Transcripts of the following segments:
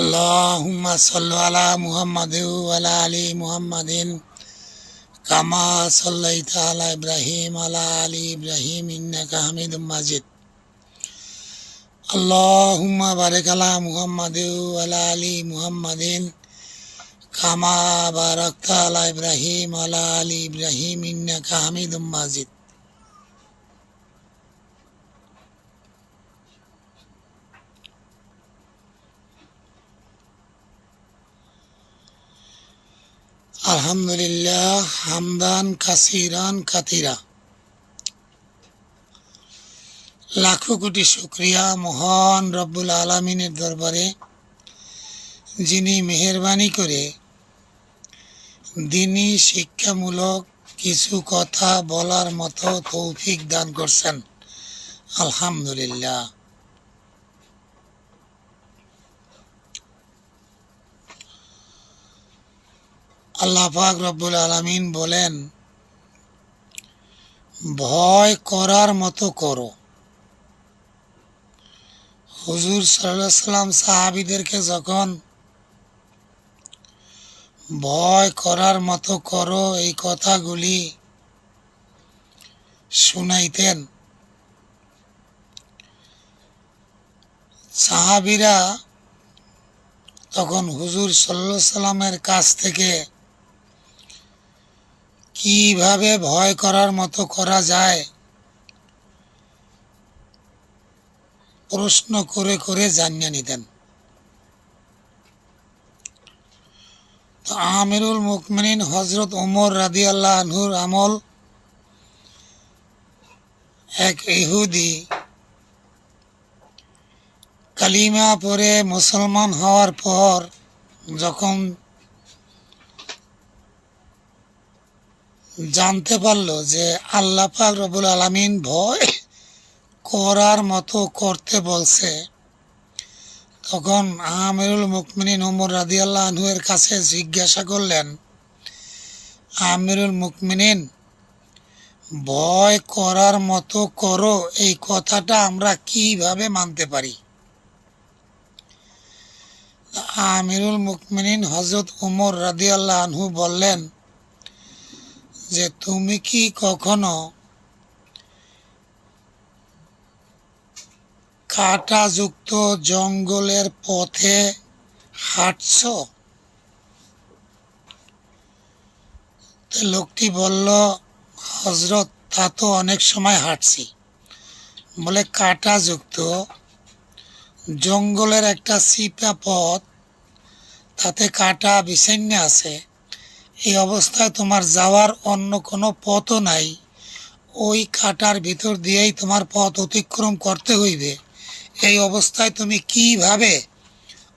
আল্লাহুম্মা সাল্লু আলা মুহাম্মাদ আলা আলি মুহাম্মাদিন কামা সাল্লাইতা আলা ইব্রাহিম আলা আলী ইব্রাহিম ইন্নাকা হামিদ মাজিদ। আল্লাহুম্মা বারিক আলা মুহাম্মাদ আলা আলি মুহাম্মাদিন কামা বারাকতা আলা ইব্রাহিম আলা আলী ইব্রাহিম ইন্নাকা হামিদ মাজিদ। আলহামদুলিল্লাহ, হামদান, কাসিরান, কাতিরা। লাখো কোটি শুক্রিয়া মহান রব্বুল আলমিনের দরবারে, যিনি মেহরবানি করে দিনই শিক্ষামূলক কিছু কথা বলার মতো তৌফিক দান করছেন। আলহামদুলিল্লাহ। আল্লাহ পাক রব্বুল আলমিন বলেন, ভয় করার মতো করো। হুজুর সাল্লাম সাহাবিদেরকে যখন ভয় করার মতো করো, এই কথাগুলি শুনাইতেন। সাহাবিরা তখন হুজুর সাল্লাহ সাল্লামের কাছ থেকে কীভাবে ভয় করার মতো করা যায়? প্রশ্ন করে করে জানিয়ে নিতেন। আমিরুল মুকমিন হজরত ওমর রাদি আল্লাহ আনহুর আমল এক ইহুদি কালিমা পরে মুসলমান হওয়ার পর যখন জানতে পারল যে আল্লাহ পাক রবুল আলমিন ভয় করার মতো করতে বলছে। তখন আমিরুল মুকমিনিন ওমর রাদি আল্লাহ আনহুয়ের কাছে জিজ্ঞাসা করলেন, আমিরুল মুকমিনিন, ভয় করার মতো করো, এই কথাটা আমরা কীভাবে মানতে পারি? আমিরুল মুকমিনিন হজরত উমর রাদি আল্লাহ আনহু বললেন যে তুমি কি কখনো কাঁটাযুক্ত জঙ্গলের পথে হাঁটছ? লোকটি বলল হজরত তা তো অনেক সময় হাঁটছি। বলে, কাঁটাযুক্ত জঙ্গলের একটা সিপা পথ, তাতে কাটা বিছান্য আছে। এই অবস্থায় তোমার যাওয়ার অন্য কোনো পথও নাই। ওই কাটার ভিতর দিয়েই তোমার পথ অতিক্রম করতে হইবে। এই অবস্থায় তুমি কীভাবে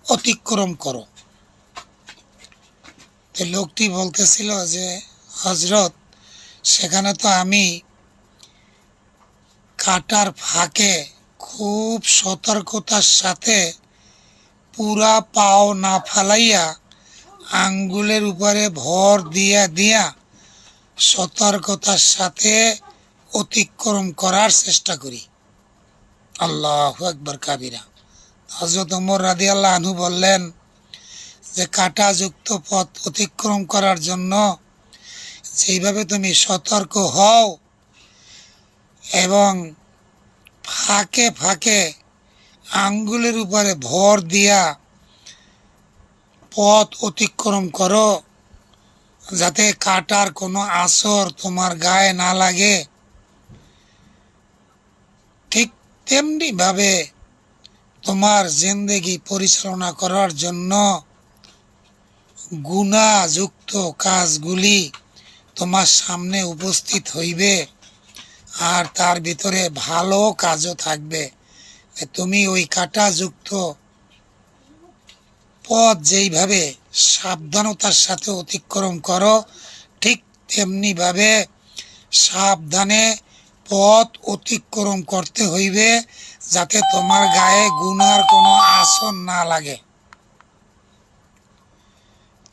অতিক্রম করো? তো লোকটি বলতেছিল যে হজরত সেখানে তো আমি কাটার ফাঁকে খুব সতর্কতার সাথে পুরা পাও না ফালাইয়া আঙ্গুলের উপরে ভর দিয়া দিয়া সতর্কতার সাথে অতিক্রম করার চেষ্টা করি। আল্লাহ একবার কাবিরা। হজরত ওমর রাদি আল্লাহ আনহু বললেন যে, কাঁটাযুক্ত পথ অতিক্রম করার জন্য যেইভাবে তুমি সতর্ক হও এবং ফাঁকে ফাঁকে আঙ্গুলের উপরে ভর দিয়া পথ অতিক্রম করো, যাতে কাটার কোনো আসর তোমার গায়ে না লাগে। ঠিক তেমনিভাবে তোমার জিন্দেগি পরিচালনা করার জন্য গুণাযুক্ত কাজগুলি তোমার সামনে উপস্থিত হইবে, আর তার ভিতরে ভালো কাজও থাকবে। তুমি ওই কাটাযুক্ত পথ যেইভাবে সাবধানতার সাথে অতিক্রম করো, ঠিক তেমনিভাবে সাবধানে পথ অতিক্রম করতে হইবে যাতে তোমার গায়ে গুনার কোনো আসন না লাগে।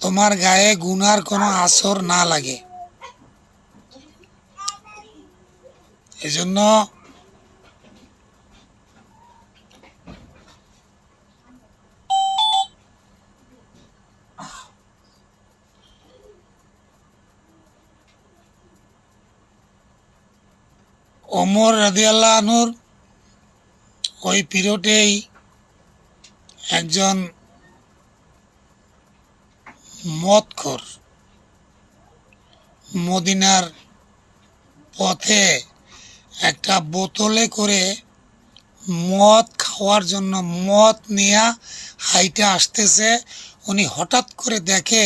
তোমার গায়ে গুনার কোনো আসর না লাগে। এজন্য ওমর রাদিয়াল্লাহ আনুর ওই পিরিয়ডেই একজন মদখোর মদিনার পথে একটা বোতলে করে মদ খাওয়ার জন্য মদ নিয়ে হাইটে আসতেছে। উনি হঠাৎ করে দেখে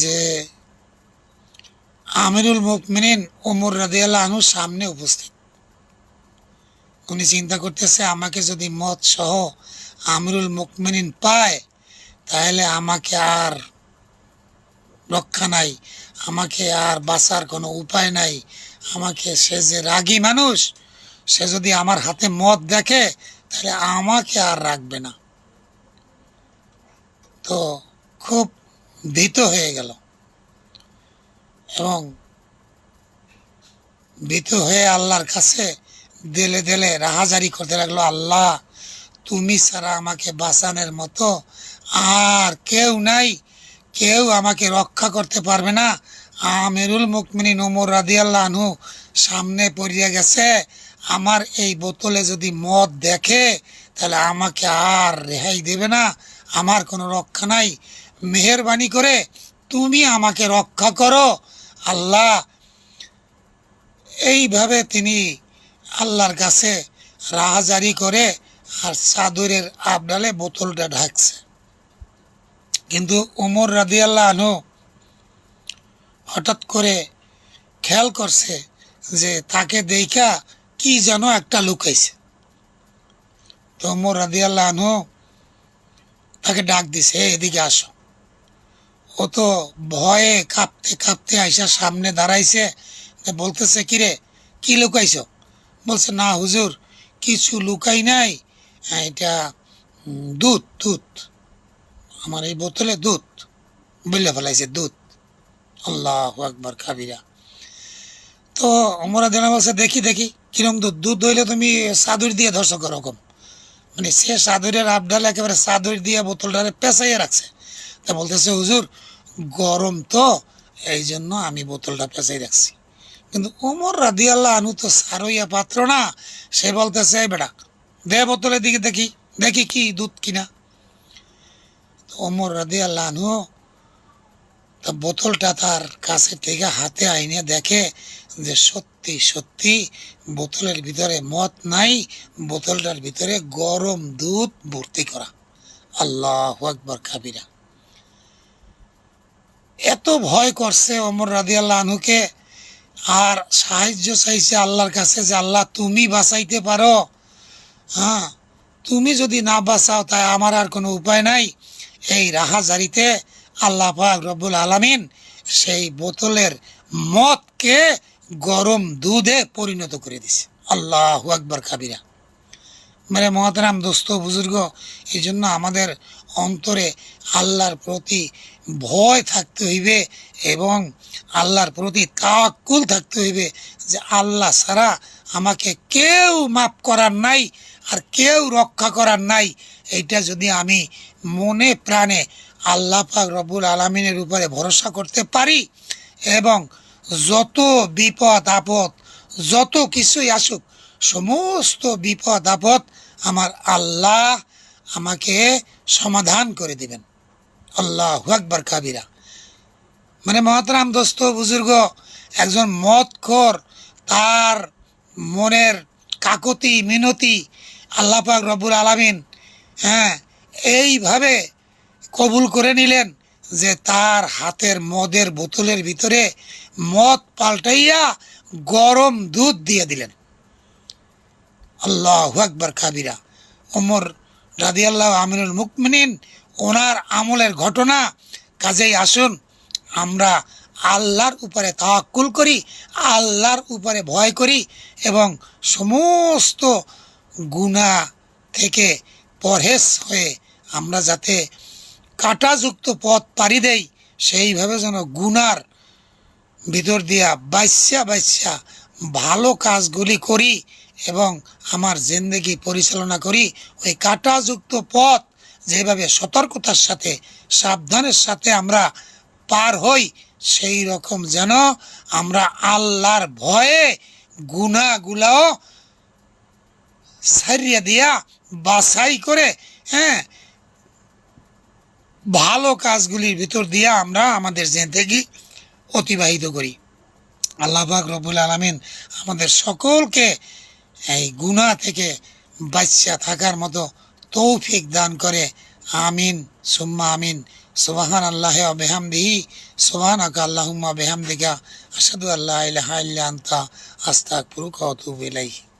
যে আমিরুল মুকমিনিন ওমর রাদিয়াল্লাহ আনুর সামনে উপস্থিত। উনি চিন্তা করতেছে, আমাকে যদি মদ সহ আমিরুল মুকমিনিন পায়, তাহলে আমাকে আর রক্ষা নাই, আমাকে আর বাঁচার কোনো উপায় নাই। আমাকে সে যে রাগী মানুষ, সে যদি আমার হাতে মদ দেখে, তাহলে আমাকে আর রাখবে না। তো খুব ভীত হয়ে গেল। এবং ভীত হয়ে আল্লাহর কাছে দেলে দেলে রাহাজারি করতে লাগল, আল্লাহ, তুমি ছাড়া আমাকে বাঁচানোর মতো আর কেউ নাই। কেউ আমাকে রক্ষা করতে পারবে না। আমিরুল মুকমিনী নোমর রাদিয়াল্লাহ আনহু সামনে পড়িয়া গেছে, আমার এই বোতলে যদি মদ দেখে, তাহলে আমাকে আর রেহাই দেবে না। আমার কোনো রক্ষা নাই। মেহরবানি করে তুমি আমাকে রক্ষা করো। আল্লাহ, এইভাবে তিনি আল্লাহর কাছে রাহাজারি করে আর চাদরের আবডালে বোতলটা ঢাকছে। কিন্তু ওমর রাদিয়াল্লাহ আনহু হঠাৎ করে খেয়াল করছে যে তাকে দেখা কি যেন একটা লুকাইছে তো ওমর রাদিয়াল্লাহ আনহু তাকে ডাক দিছে এদিকে আসো। ও তো ভয়ে কাঁপতে কাঁপতে আইসা সামনে দাঁড়াইছে বলতেছে কিরে কি লুকাইছ? বলছে না হুজুর কিছু লুকাই নাই। হ্যাঁ, এটা দুধ দুধ। আমার এই বোতলে দুধ। বললে ফেলাইছে দুধ। আল্লাহ একবার কাবিরা। তো অমরা দেনা বলছে দেখি দেখি কিরম দুধ? দুধ হইলে তুমি সাদুর দিয়ে ধরছো রকম মানে সে সাদুরের আবডাল একেবারে সাদুর দিয়ে বোতলটারে পেঁচাইয়া রাখছে। তা বলতেছে, হুজুর, গরম তো এই জন্য আমি বোতলটা পেঁচাই রাখছি। কিন্তু ওমর রাদি আল্লাহ আনু তো সারইয়া পাত্র না, সে বলতেছে, এই বেটা, দে বোতলের দিকে দেখি দেখি কি দুধ কিনা। ওমর রাদি আল্লাহ আনু তা বোতলটা তার কাছে থেকে হাতে আইনে দেখে যে সত্যি সত্যি বোতলের ভিতরে মদ নাই, বোতলটার ভিতরে গরম দুধ ভর্তি করা। আল্লাহ আকবর, কাবিরা। এত ভয় করছে অমর রাদি আল্লাহ আনুকে আর সাহায্য চাইছে আল্লাহর কাছে যে, আল্লাহ, তুমি বাঁচাইতে পারো। হ্যাঁ তুমি যদি না বাঁচাও, তাই আমার আর কোনো উপায় নাই। এই রাহাজারিতে আল্লাহ পাক রব্বুল আলামিন সেই বোতলের মদকে গরম দুধে পরিণত করে দিছে। আল্লাহ আকবর, কাবিরা। মানে মহাতারাম দোস্ত, বুজুর্গ এই জন্য আমাদের অন্তরে আল্লাহর প্রতি ভয় থাকতে হইবে এবং আল্লাহর প্রতি তাকুল থাকতে হইবে যে আল্লাহ ছাড়া আমাকে কেউ মাফ করার নাই আর কেউ রক্ষা করার নাই। এইটা যদি আমি মনে প্রাণে আল্লাহ পাক রব্বুল আলমিনের উপরে ভরসা করতে পারি এবং যত বিপদ আপদ, যত কিছুই আসুক, সমস্ত বিপদ আপদ আমার আল্লাহ আমাকে সমাধান করে দিবেন। আল্লাহ আকবর কাবিরা। মানে মহাতরাম দোস্ত, বুজুর্গ, একজন মদখোর, তার মনের কাকতি, মিনতি আল্লাহ পাক রব্বুল আলামিন হ্যাঁ এইভাবে কবুল করে নিলেন যে তার হাতের মদের বোতলের ভিতরে মদ পাল্টাইয়া গরম দুধ দিয়ে দিলেন। আল্লাহ আকবর কাবিরা। ওমর রাদি আল্লাহ আমিনুল মুকমিনিন, ওনার আমলের ঘটনা, কাজেই আসুন, আমরা আল্লাহর উপরে তাওয়াক্কুল করি, আল্লাহর উপরে ভয় করি এবং সমস্ত গুণা থেকে পরহেজ হয়ে আমরা যাতে কাঁটাযুক্ত পথ পারি দেই, সেইভাবে যেন গুনার ভিতর দিয়া বাইসা বাইসা ভালো কাজগুলি করি এবং আমার জিন্দগি পরিচালনা করি ওই কাঁটাযুক্ত পথ যেভাবে সতর্কতার সাথে, সাবধানের সাথে আমরা পার হই, সেই রকম যেন আমরা আল্লাহর ভয়ে গুনাগুলাও সারিয়া দিয়া, বাছাই করে হ্যাঁ ভালো কাজগুলির ভিতর দিয়া আমরা আমাদের জেন্দেগি অতিবাহিত করি। আল্লাহ পাক রব্বুল আলমিন আমাদের সকলকে এই গুনাহ থেকে বাচ্চা থাকার মতো তৌফিক দান করে। আমিন, সুম্মা আমিন। সুবাহান আল্লাহ বেহামদিহি। সুবাহান আকা বেহাম বেহামদিকা আসাদু আল্লাহ ওয়া আতুবু ইলাইহি।